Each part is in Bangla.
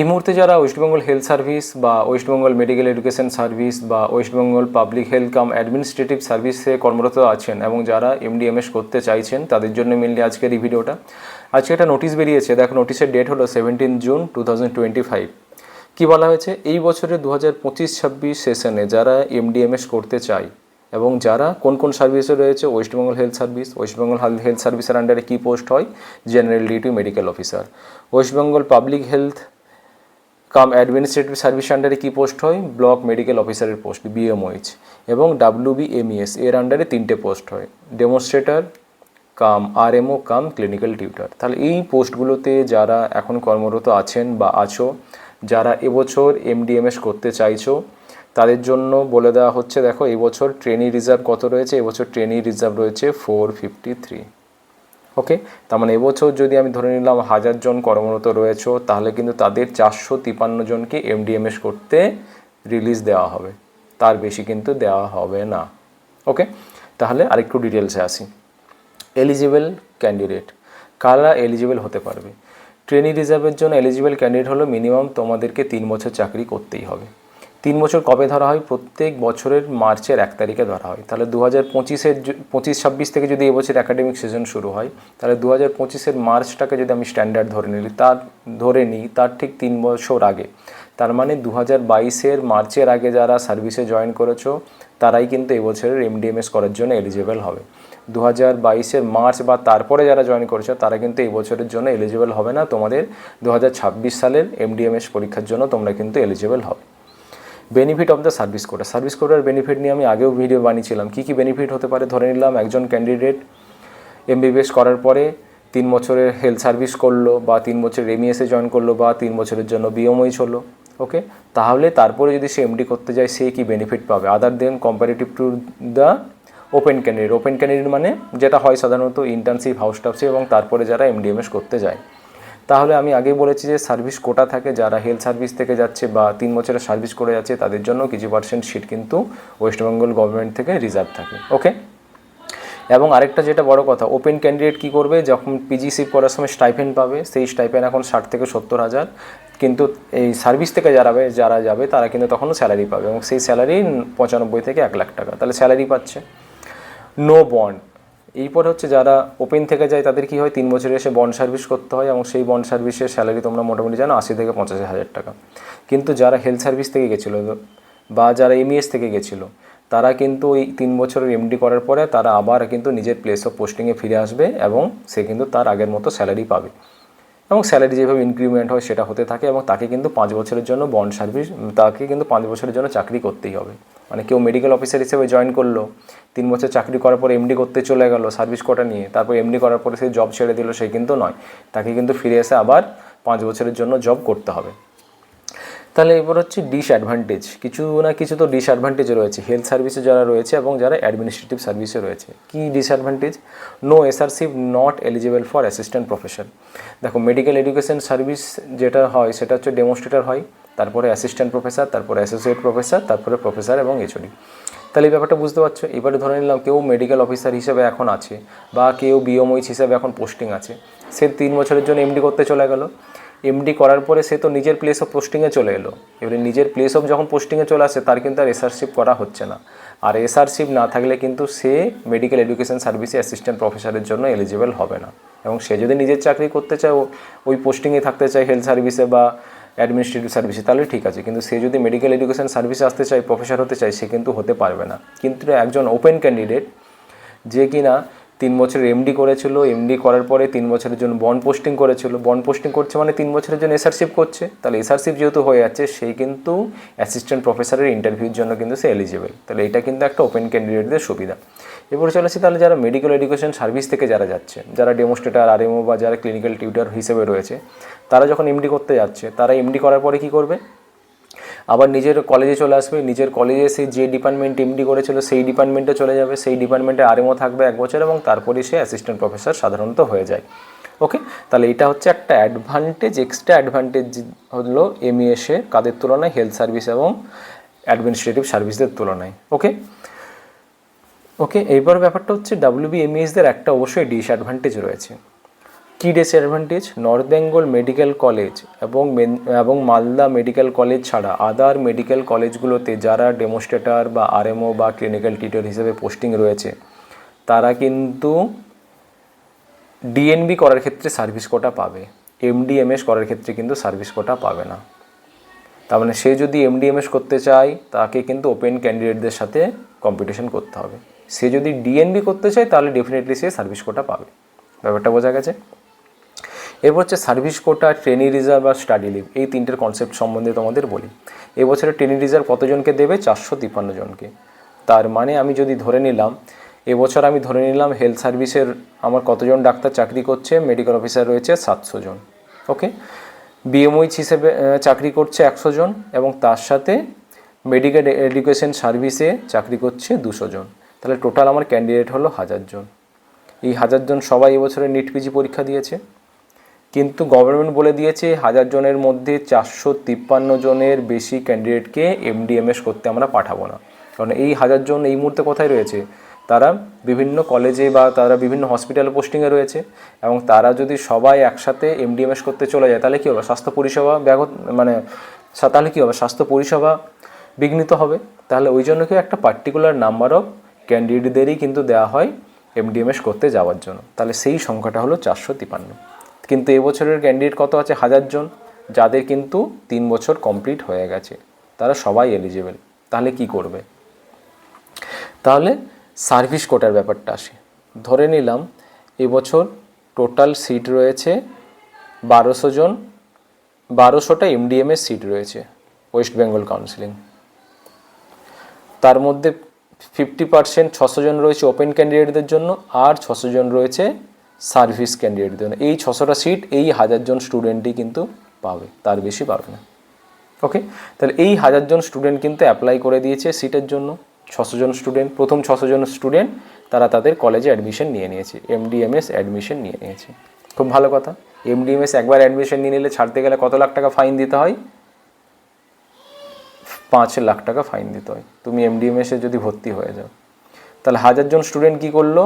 এই মুহূর্তে যারা ওয়েস্টবেঙ্গল হেলথ সার্ভিস বা ওয়েস্টবেঙ্গল মেডিকেল এডুকেশন সার্ভিস বা West Bengal public health cum administrative সার্ভিসে কর্মরত আছেন এবং যারা এমডিএমএস করতে চাইছেন, তাদের জন্য মেনলি আজকের এই ভিডিওটা। আজকে একটা নোটিশ বেরিয়েছে। দেখো নোটিশের ডেট হলো seventeen June two thousand twenty five কী বলা হয়েছে? এই বছরের দু হাজার পঁচিশ ছাব্বিশ সেশনে যারা এমডিএমএস করতে চায় এবং যারা কোন কোন সার্ভিসে রয়েছে West Bengal health service West Bengal health সার্ভিসের আন্ডারে কী পোস্ট হয়? General duty medical officer West Bengal public health cum administrative service আন্ডারে কী পোস্ট হয়? ব্লক মেডিকেল অফিসারের পোস্ট বিএমওইচ এবং ডাব্লিউবিএমইএস এর আন্ডারে তিনটে পোস্ট হয়। Demonstrator, cum RMO, cum clinical tutor. তাহলে এই পোস্টগুলোতে যারা এখন কর্মরত আছেন বা আছো, যারা এবছর এমডিএমএস করতে চাইছো, তাদের জন্য বলে দেওয়া হচ্ছে, দেখো, এবছর ট্রেনি রিজার্ভ কত রয়েছে? এবছর ট্রেনি রিজার্ভ রয়েছে ফোর ফিফটি থ্রি। ওকে তার মানে এবছর যদি আমি ধরে নিলাম হাজার জন কর্মরত রয়েছে, তাহলে কিন্তু তাদের চারশো তিপান্ন জনকে এমডিএমএস করতে রিলিজ দেওয়া হবে। তার বেশি কিন্তু দেওয়া হবে না। ওকে তাহলে আরেকটু ডিটেলসে আসি। এলিজিবল ক্যান্ডিডেট কারা এলিজিবল হতে পারবে? ট্রেনি রিজার্ভের জন্য এলিজিবল ক্যান্ডিডেট হলো মিনিমাম তোমাদেরকে তিন বছর চাকরি করতেই হবে। তিন বছর কবে ধরা হয়? প্রত্যেক বছরের মার্চের এক তারিখে ধরা হয়। তাহলে দু হাজার পঁচিশের পঁচিশ ছাব্বিশ থেকে যদি এবছর একাডেমিক সিজন শুরু হয়, তাহলে দু হাজার পঁচিশের মার্চটাকে যদি আমি স্ট্যান্ডার্ড ধরে নিই, তার, ধরে নিই, তার ঠিক তিন বছর আগে। তার মানে দু হাজার বাইশের মার্চের আগে যারা সার্ভিসে জয়েন করেছ, তারাই কিন্তু এবছরের এমডিএমএস করার জন্য এলিজিবল হবে। দু হাজার বাইশের মার্চ বা তারপরে যারা জয়েন করেছ, তারা কিন্তু এই বছরের জন্য এলিজিবল হবে না। তোমাদের দু হাজার ছাব্বিশ সালের এমডিএমএস পরীক্ষার জন্য তোমরা কিন্তু এলিজিবল হবে। Benefit of the service quota service কোটার বেনিফিট নিয়ে আমি আগেও ভিডিও বানিয়েছিলাম। কী কী বেনিফিট হতে পারে ধরে নিলাম, একজন ক্যান্ডিডেট এমবিবিএস করার পরে তিন বছরের হেলথ সার্ভিস করল বা তিন বছর এমইএসে জয়েন করল বা তিন বছরের জন্য বিএমওইচ হলো ওকে তাহলে তারপরে যদি সে এমডি করতে যায়, সে কি বেনিফিট পাবে? Other than comparative to the open candidate open candidate মানে যেটা হয় সাধারণত ইন্টার্নশিপ হাউস স্টাফসে এবং তারপরে যারা এমডিএমএস করতে যায়। তাহলে আমি আগেই বলেছি যে সার্ভিস কোটা থাকে, যারা হেলথ সার্ভিস থেকে যাচ্ছে বা তিন বছরের সার্ভিস করে যাচ্ছে, তাদের জন্য কিছু পার্সেন্ট সিট কিন্তু ওয়েস্টবেঙ্গল গভর্নমেন্ট থেকে রিজার্ভ থাকে ওকে এবং আরেকটা যেটা বড় কথা ওপেন ক্যান্ডিডেট কি করবে? যখন পিজিসি করার সময় স্টাইপেন পাবে, সেই স্টাইপেন এখন ষাট থেকে সত্তর হাজার। কিন্তু এই সার্ভিস থেকে যারা যারা যাবে, তারা কিন্তু তখনও স্যালারি পাবে এবং সেই স্যালারি পঁচানব্বই থেকে এক লাখ টাকা। তাহলে স্যালারি পাচ্ছে। নো বন্ড এরপর হচ্ছে যারা ওপেন থেকে যায়, তাদের কি হয়? তিন বছরে এসে বন্ড সার্ভিস করতে হয় এবং সেই বন্ড সার্ভিসের স্যালারি তোমরা মোটামুটি জানো আশি থেকে পঁচাশি হাজার টাকা। কিন্তু যারা হেলথ সার্ভিস থেকে গেছিল বা যারা এমইএস থেকে গেছিল, তারা কিন্তু ওই তিন বছরের এমডি করার পরে তারা আবার কিন্তু নিজের প্লেস অফ পোস্টিংয়ে ফিরে আসবে এবং সে কিন্তু তার আগের মতো স্যালারি পাবে। এবং স্যালারি যেভাবে ইনক্রিমেন্ট হয় সেটা হতে থাকে এবং তাকে কিন্তু পাঁচ বছরের জন্য বন্ড সার্ভিস তাকে কিন্তু পাঁচ বছরের জন্য চাকরি করতেই হবে। মানে কেউ মেডিকেল অফিসার হিসেবে জয়েন করল, তিন বছর চাকরি করার পর এমডি করতে চলে গেল সার্ভিস কোটা নিয়ে, তারপর এমডি করার পরে সে জব ছেড়ে দিল, সে কিন্তু নয়। তাকে কিন্তু ফিরে এসে আবার পাঁচ বছরের জন্য জব করতে হবে। তাহলে এবার হচ্ছে ডিসঅ্যাডভান্টেজ কিছু না কিছু তো ডিসঅ্যাডভান্টেজ রয়েছে। হেলথ সার্ভিসে যারা রয়েছে এবং যারা অ্যাডমিনিস্ট্রেটিভ সার্ভিসে রয়েছে। কি disadvantage no SRC not eligible for assistant profession দেখো মেডিকেল এডুকেশন সার্ভিস যেটা হয়, সেটা হচ্ছে ডেমনস্ট্রেটর হয়, তারপরে অ্যাসিস্ট্যান্ট প্রফেসর তারপরে অ্যাসোসিয়েট প্রফেসর তারপরে প্রফেসর এবং এইচওডি তাহলে এই ব্যাপারটা বুঝতে পারছ? এবারে ধরে নিলাম কেউ মেডিকেল অফিসার হিসেবে এখন আছে, বা কেউ বিএমওইচ হিসেবে এখন পোস্টিং আছে। সে তিন বছরের জন্য এমডি করতে চলে গেল। এমডি করার পরে সে তো নিজের প্লেস অফ পোস্টিংয়ে চলে এলো। এবারে নিজের প্লেস অফ যখন পোস্টিংয়ে চলে আসে, তার কিন্তু আর এসআরশিপ করা হচ্ছে না। আর এসআরশিপ না থাকলে কিন্তু সে মেডিকেল এডুকেশন সার্ভিসে অ্যাসিস্ট্যান্ট প্রফেসরের জন্য এলিজিবল হবে না। এবং সে যদি নিজের চাকরি করতে চায় ওই পোস্টিংয়ে থাকতে চায় হেলথ সার্ভিসে বা অ্যাডমিনিস্ট্রেটিভ সার্ভিসে তাহলে ঠিক আছে। কিন্তু সে যদি মেডিকেল এডুকেশন সার্ভিসে আসতে চায় প্রফেসর হতে চায়, সে কিন্তু হতে পারবে না। কিন্তু একজন ওপেন ক্যান্ডিডেট যে কিনা তিন বছরের এমডি করেছিল এমডি করার পরে তিন বছরের জন্য বন্ড পোস্টিং করেছিল। বন্ড পোস্টিং করছে মানে তিন বছরের জন্য এসআরশিপ করছে। তাহলে এসআরশিপ যেহেতু হয়ে যাচ্ছে সেই কিন্তু অ্যাসিস্ট্যান্ট প্রফেসরের ইন্টারভিউর জন্য কিন্তু সে এলিজিবল তাহলে এটা কিন্তু একটা ওপেন ক্যান্ডিডেটদের সুবিধা। এরপরে চলে আসি তাহলে যারা মেডিকেল এডুকেশন সার্ভিস থেকে যারা যাচ্ছে, যারা ডেমোস্ট্রেটার আরএমও বা যারা ক্লিনিক্যাল টিউটার হিসেবে রয়েছে, তারা যখন এমডি করতে যাচ্ছে, তারা এমডি করার পরে কী করবে? আবার নিজের কলেজে চলে আসবে, নিজের কলেজে সে যে ডিপার্টমেন্ট এমডি করেছিল সেই ডিপার্টমেন্টে চলে যাবে, সেই ডিপার্টমেন্টে আরএমও থাকবে এক বছর এবং তারপরে সে অ্যাসিস্ট্যান্ট প্রফেসর সাধারণত হয়ে যায়। ওকে তাহলে এটা হচ্ছে একটা অ্যাডভান্টেজ এক্সট্রা অ্যাডভান্টেজ হলো এমইএসে কাদের তুলনায় হেলথ সার্ভিস এবং অ্যাডমিনিস্ট্রেটিভ সার্ভিসদের তুলনায়। ওকে ওকে এইবার ব্যাপারটা হচ্ছে ডাব্লিউবিএমইএসদের একটা অবশ্যই ডিসঅ্যাডভান্টেজ রয়েছে। কী disadvantage north Bengal medical college এবং এবং মালদা মেডিকেল কলেজ ছাড়া আদার মেডিকেল কলেজগুলোতে যারা ডেমোস্ট্রেটর বা আরএমও বা ক্লিনিক্যাল টিটার হিসেবে পোস্টিং রয়েছে, তারা কিন্তু ডিএনবি করার ক্ষেত্রে সার্ভিস কোটা পাবে এমডিএমএস করার ক্ষেত্রে কিন্তু সার্ভিস কোটা পাবে না। তার মানে সে যদি এমডিএমএস করতে চায়, তাকে কিন্তু ওপেন ক্যান্ডিডেটদের সাথে কম্পিটিশন করতে হবে। সে যদি ডিএনবি করতে চায়, তাহলে ডেফিনেটলি সে সার্ভিস কোটা পাবে। ব্যাপারটা বোঝা গেছে? এরপর হচ্ছে সার্ভিস কোটা ট্রেনি রিজার্ভ আর স্টাডি লিভ এই তিনটের কনসেপ্ট সম্বন্ধে তোমাদের বলি। এবছরে ট্রেনি রিজার্ভ কতজনকে দেবে? চারশো তিপ্পান্ন জনকে। তার মানে আমি যদি ধরে নিলাম, এবছর আমি ধরে নিলাম হেলথ সার্ভিসের আমার কতজন ডাক্তার চাকরি করছে? মেডিকেল অফিসার রয়েছে সাতশো জন। ওকে বিএমওইচ হিসেবে চাকরি করছে একশো জন এবং তার সাথে মেডিকেল এডুকেশন সার্ভিসে চাকরি করছে দুশো জন। তাহলে টোটাল আমার ক্যান্ডিডেট হলো হাজার জন। এই হাজার জন সবাই এবছরে নিট পিজি পরীক্ষা দিয়েছে। কিন্তু গভর্নমেন্ট বলে দিয়েছে হাজার জনের মধ্যে চারশো তিপ্পান্ন জনের বেশি ক্যান্ডিডেটকে এমডিএমএস করতে আমরা পাঠাবো না। কারণ এই হাজার জন এই মুহূর্তে কোথায় রয়েছে? তারা বিভিন্ন কলেজে বা তারা বিভিন্ন হসপিটাল পোস্টিংয়ে রয়েছে এবং তারা যদি সবাই একসাথে এমডিএমএস করতে চলে যায়, তাহলে কী হবে? স্বাস্থ্য পরিষেবা ব্যাঘত মানে তাহলে কী হবে? স্বাস্থ্য পরিষেবা বিঘ্নিত হবে। তাহলে ওই জন্য কি একটা পার্টিকুলার নাম্বার অফ ক্যান্ডিডেটদেরই কিন্তু দেওয়া হয় এমডিএমএস করতে যাওয়ার জন্য। তাহলে সেই সংখ্যাটা হলো চারশো তিপান্ন কিন্তু এবছরের ক্যান্ডিডেট কত আছে? হাজার জন। যাদের কিন্তু তিন বছর কমপ্লিট হয়ে গেছে। তারা সবাই এলিজিবল তাহলে কি করবে? তাহলে সার্ভিস কোটার ব্যাপারটা আসে। ধরে নিলাম, এবছর টোটাল সিট রয়েছে বারোশো জন। বারোশোটা এমডিএমএস সিট রয়েছে ওয়েস্ট বেঙ্গল কাউন্সিলিং তার মধ্যে ফিফটি পার্সেন্ট ছশো জন রয়েছে ওপেন ক্যান্ডিডেটদের জন্য, আর ছশো জন রয়েছে সার্ভিস ক্যান্ডিডেটদের জন্য এই ছশোটা সিট এই হাজার জন স্টুডেন্টই কিন্তু পাবে, তার বেশি পাবে না। ওকে তাহলে এই হাজার জন স্টুডেন্ট কিন্তু অ্যাপ্লাই করে দিয়েছে সিটের জন্য। ছশো জন স্টুডেন্ট প্রথম ছশো জন স্টুডেন্ট তারা তাদের কলেজে অ্যাডমিশন নিয়ে নিয়েছে এমডিএমএস অ্যাডমিশন নিয়ে নিয়েছে। খুব ভালো কথা। এমডিএমএস একবার অ্যাডমিশন নিয়ে নিলে ছাড়তে গেলে কত লাখ টাকা ফাইন দিতে হয়? পাঁচ লাখ টাকা ফাইন দিতে হয়। তুমি এমডিএমএসে যদি ভর্তি হয়ে যাও। তাহলে হাজার জন স্টুডেন্ট কী করল?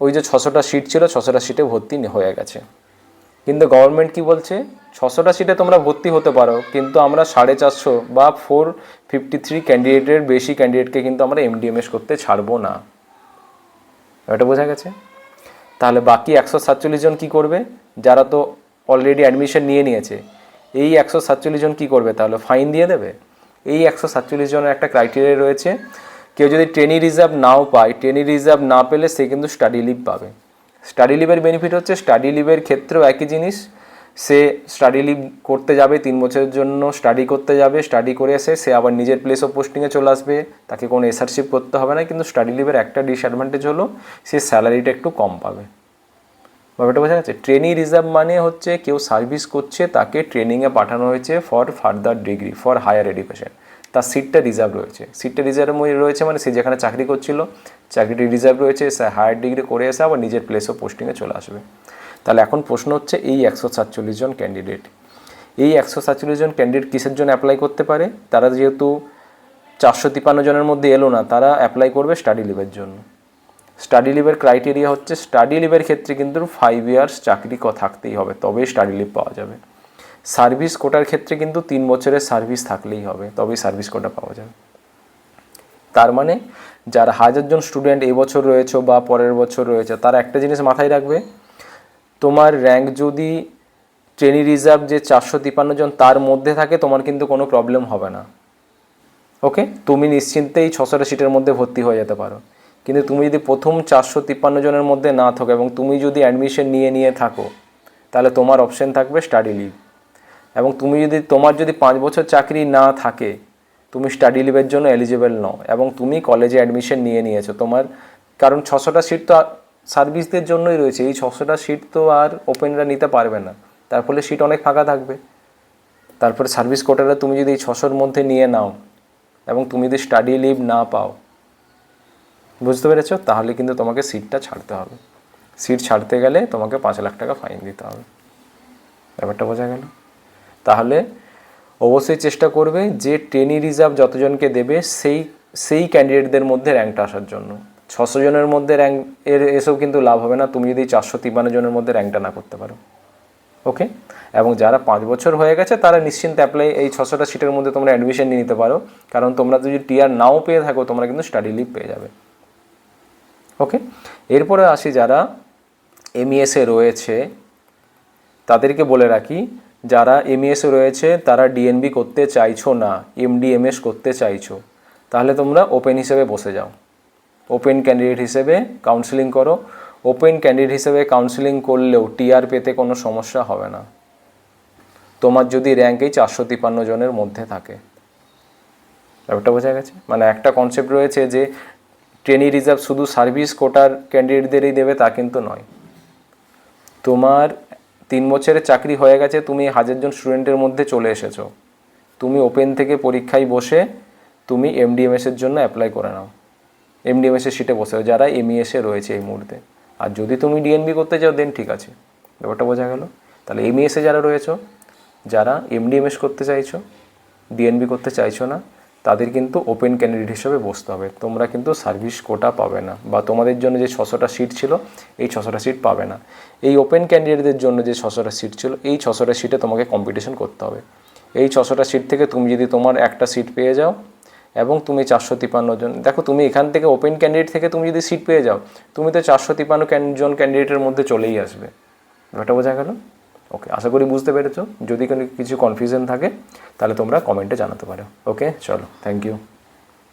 ওই যে ছশোটা সিট ছিল, ছশোটা সিটে ভর্তি হয়ে গেছে। কিন্তু গভর্নমেন্ট কি বলছে? ছশোটা সিটে তোমরা ভর্তি হতে পারো, কিন্তু আমরা সাড়ে চারশো বা ফোর ফিফটি থ্রি ক্যান্ডিডেটের বেশি ক্যান্ডিডেটকে কিন্তু আমরা এমডিএমএস করতে ছাড়বো না। এটা বোঝা গেছে? তাহলে বাকি একশো সাতচল্লিশ জন কী করবে? যারা তো অলরেডি অ্যাডমিশন নিয়ে নিয়েছে, এই একশো সাতচল্লিশ জন কী করবে? তাহলে ফাইন দিয়ে দেবে? এই একশো সাতচল্লিশ জনের একটা ক্রাইটেরিয়া রয়েছে কেউ যদি ট্রেনি রিজার্ভ নাও পায় ট্রেনি রিজার্ভ না পেলে সে কিন্তু স্টাডি লিভ পাবে। স্টাডি লিভের বেনিফিট হচ্ছে স্টাডি লিভের ক্ষেত্রেও একই জিনিস। সে স্টাডি লিভ করতে যাবে, তিন বছরের জন্য স্টাডি করতে যাবে স্টাডি করে এসে সে আবার নিজের প্লেস অফ পোস্টিংয়ে চলে আসবে। তাকে কোনো এসআরশিপ করতে হবে না, কিন্তু স্টাডি লিভের একটা ডিসঅ্যাডভান্টেজ হলো সে স্যালারিটা একটু কম পাবে। ব্যাপারটা বোঝা যাচ্ছে ট্রেনিং রিজার্ভ মানে হচ্ছে কেউ সার্ভিস করছে, তাকে ট্রেনিংয়ে পাঠানো হয়েছে for further degree for higher education তার সিটটা রিজার্ভ রয়েছে। সিটটা রিজার্ভ রয়েছে মানে সে যেখানে চাকরি করছিল, চাকরিটি রিজার্ভ রয়েছে, সে হায়ার ডিগ্রি করে এসে আবার নিজের প্লেস পোস্টিংয়ে চলে আসবে। তাহলে এখন প্রশ্ন হচ্ছে, এই একশো সাতচল্লিশ জন ক্যান্ডিডেট এই একশো সাতচল্লিশ জন ক্যান্ডিডেট কিসের জন্য অ্যাপ্লাই করতে পারে? তারা যেহেতু চারশো তিপ্পান্ন জনের মধ্যে এলো না, তারা অ্যাপ্লাই করবে স্টাডি লিভের জন্য। স্টাডি লিভের ক্রাইটেরিয়া হচ্ছে স্টাডি লিভের ক্ষেত্রে কিন্তু ফাইভ ইয়ার্স চাকরি থাকতেই হবে, তবেই স্টাডি লিভ পাওয়া যাবে। সার্ভিস কোটার ক্ষেত্রে কিন্তু তিন বছরের সার্ভিস থাকলেই হবে, তবেই সার্ভিস কোটা পাওয়া যাবে। তার মানে যারা হাজারজন স্টুডেন্ট এবছর রয়েছে বা পরের বছর রয়েছে, তার একটা জিনিস মাথায় রাখবে, তোমার র্যাঙ্ক যদি ট্রেনি রিজার্ভ যে চারশো তিপ্পান্ন জন তার মধ্যে থাকে, তোমার কিন্তু কোনো প্রবলেম হবে না। ওকে তুমি নিশ্চিন্তেই ছশোটা সিটের মধ্যে ভর্তি হয়ে যেতে পারো। কিন্তু তুমি যদি প্রথম চারশো তিপ্পান্ন জনের মধ্যে না থাকো এবং তুমি যদি অ্যাডমিশন নিয়ে নিয়ে থাকো, তাহলে তোমার অপশন থাকবে স্টাডি লিভ এবং তুমি যদি, তোমার যদি পাঁচ বছর চাকরি না থাকে, তুমি স্টাডি লিভের জন্য এলিজিবল নও, এবং তুমি কলেজে অ্যাডমিশন নিয়ে নিয়েছো, তোমার, কারণ ছশোটা সিট তো সার্ভিসদের জন্যই রয়েছে, এই ছশোটা সিট তো আর ওপেনরা নিতে পারবে না, তার ফলে সিট অনেক ফাঁকা থাকবে। তারপরে সার্ভিস কোটাটা তুমি যদি এই ছশোর মধ্যে নিয়ে নাও, এবং তুমি যদি স্টাডি লিভ না পাও, বুঝতে পেরেছ? তাহলে কিন্তু তোমাকে সিটটা ছাড়তে হবে। সিট ছাড়তে গেলে তোমাকে পাঁচ লাখ টাকা ফাইন দিতে হবে। ব্যাপারটা বোঝা গেল? তাহলে অবশ্যই চেষ্টা করবে যে ট্রেনি রিজার্ভ যতজনকে দেবে সেই সেই ক্যান্ডিডেটদের মধ্যে র্যাঙ্কটা আসার জন্য। ছশো জনের মধ্যে র্যাঙ্ক এর, এসেও কিন্তু লাভ হবে না। তুমি যদি চারশো তিপ্পান্ন জনের মধ্যে র্যাঙ্কটা না করতে পারো। ওকে এবং যারা পাঁচ বছর হয়ে গেছে, তারা নিশ্চিন্তে অ্যাপ্লাই এই ছশোটা সিটের মধ্যে তোমরা অ্যাডমিশন নিয়ে নিতে পারো। কারণ তোমরা যদি টিয়ার নাও পেয়ে থাকো, তোমরা কিন্তু স্টাডি লিভ পেয়ে যাবে। ওকে এরপরে আসি যারা এমইএসে রয়েছে, তাদেরকে বলে রাখি যারা এমইএসে রয়েছে, তারা ডিএনবি করতে চাইছো না এমডিএমএস করতে চাইছো, তাহলে তোমরা ওপেন হিসেবে বসে যাও। ওপেন ক্যান্ডিডেট হিসেবে কাউন্সিলিং করো। ওপেন ক্যান্ডিডেট হিসেবে কাউন্সিলিং করলেও টিআর পেতে কোনো সমস্যা হবে না। তোমার যদি র্যাঙ্কেই চারশো তিপ্পান্ন জনের মধ্যে থাকে। ব্যাপারটা বোঝা গেছে? মানে একটা কনসেপ্ট রয়েছে যে ট্রেনি রিজার্ভ শুধু সার্ভিস কোটার ক্যান্ডিডেটদেরই দেবে তা কিন্তু নয়। তোমার তিন বছরের চাকরি হয়ে গেছে, তুমি হাজারজন স্টুডেন্টের মধ্যে চলে এসেছ। তুমি ওপেন থেকে পরীক্ষায় বসে তুমি এমডিএমএসের জন্য অ্যাপ্লাই করে নাও। এমডিএমএসের সিটে বসে যারা এমইএসে রয়েছে এই মুহূর্তে। আর যদি তুমি ডিএনবি করতে চাও দেন ঠিক আছে। ব্যাপারটা বোঝা গেল। তাহলে এমইএসে যারা রয়েছো, যারা এমডিএমএস করতে চাইছো ডিএনবি করতে চাইছো না তাদের কিন্তু ওপেন ক্যান্ডিডেট হিসেবে বসতে হবে। তোমরা কিন্তু সার্ভিস কোটা পাবে না বা তোমাদের জন্য যে ছশোটা সিট ছিল, এই ছশোটা সিট পাবে না। এই ওপেন ক্যান্ডিডেটদের জন্য যে ছশোটা সিট ছিল, এই ছশোটা সিটে তোমাকে কম্পিটিশন করতে হবে। এই ছশোটা সিট থেকে তুমি যদি তোমার একটা সিট পেয়ে যাও এবং তুমি চারশো তিপ্পান্ন জন, দেখো তুমি এখান থেকে ওপেন ক্যান্ডিডেট থেকে তুমি যদি সিট পেয়ে যাও, তুমি তো চারশো তিপ্পান্ন জন ক্যান্ডিডেটের মধ্যে চলেই আসবে। ব্যাপারটা বোঝা গেল? ওকে আশা করি বুঝতে পেরেছ। যদি কোনো কিছু কনফিউশন থাকে, তাহলে তোমরা কমেন্টে জানাতে পারো। ওকে চলো থ্যাংক ইউ